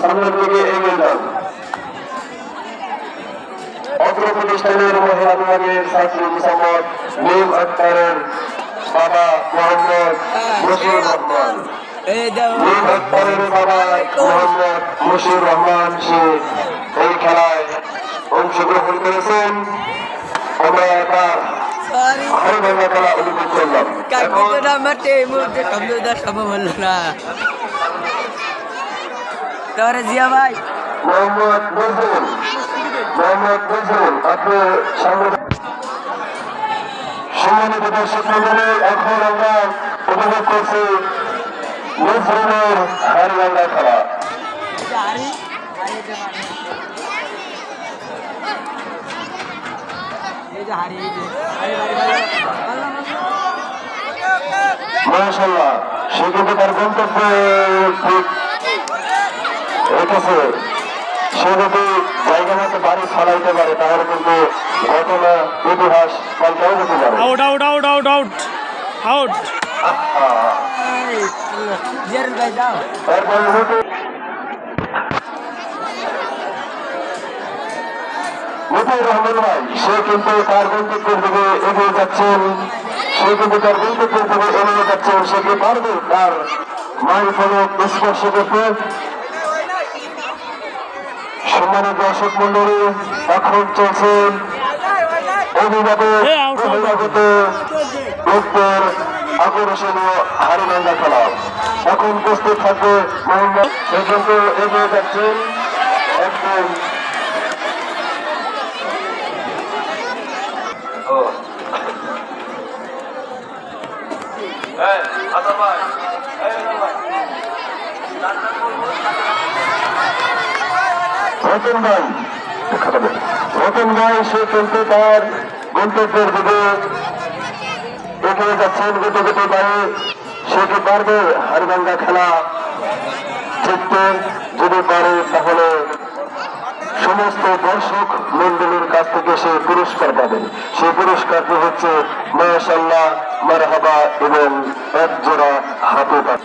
সামনের দিকে এগিয়ে যান। অগ্র প্রতিষ্ঠানের মহিলা বিভাগের ছাত্রী মোহাম্মদ মিম আক্তারের বাবা মোহাম্মদ বশির রহমান। এই আক্তারের বাবা মোহাম্মদ মুশির রহমান সে এই খেলায় অংশগ্রহণ করেছেন। আমরা তার এখন আমার এই মুহূর্তে সম্ভব হলো না তোরে জিয়া ভাই? মোহাম্মদ নজরুল। মোহাম্মদ নজরুল, আপনি সম্মানিত দর্শক মন্ডলী এখন আমরা উপভোগ করছি নজরুলের হারিয়াঙ্গা খেলা। মাশাল্লাহ সে কিন্তু তার গন্তব্যে ঠিক রেখেছে সে যদি জায়গা মতো বাড়ি ফলাইতে পারে তাহলে কিন্তু ঘটনা ইতিহাস পাল্টাও যেতে পারে। Out out out out out out আহা। জিয়ারুল ভাই যাও তারপরে হতে মুজিবুর রহমান ভাই সে কিন্তু তার গন্তব্যের দিকে এগিয়ে যাচ্ছেন। সে কিন্তু তার গন্তব্যের দিকে এগিয়ে যাচ্ছেন। সে কি পারবে তার মাইল ফলক স্পর্শ করতে? সম্মানিত দর্শক মন্ডলী এখন চলছেন অভিভাবক. অভিভাবক লোকদের আকর্ষণীয় হারিমাঙ্গা খেলা এখন থাকবে মোহাম্মদ এগিয়ে যাচ্ছেন একদম। রতন ভাই। রতন ভাই, সে কিন্তু তার গন্তব্যের দিকে এগিয়ে যাচ্ছেন গতি গতি পারে সে কি পারবে? হারবাঙ্গা খেলা জিততে যদি পারে, তাহলে সমস্ত দর্শক মন্ডলীর কাছ থেকে সে পুরস্কার পাবেন। সেই পুরস্কারটি হচ্ছে মাশাল্লাহ মারহাবা এবং এক জোড়া হাতে পাবে।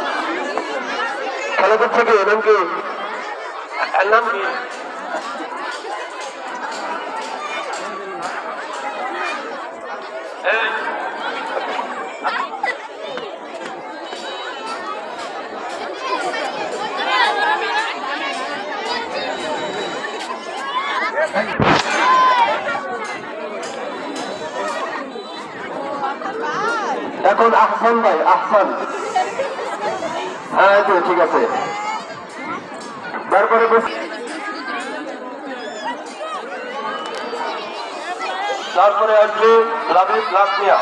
খেলা করছে কি নাম কি এর নাম? কি এখন আহসান ভাই আহসান। হ্যাঁ তো, ঠিক আছে। তারপরে তারপরে আসবে লাভিদ লাভমিয়া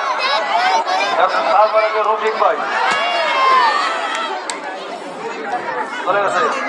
তারপরে আসবে রফিক ভাই। চলে গেছে।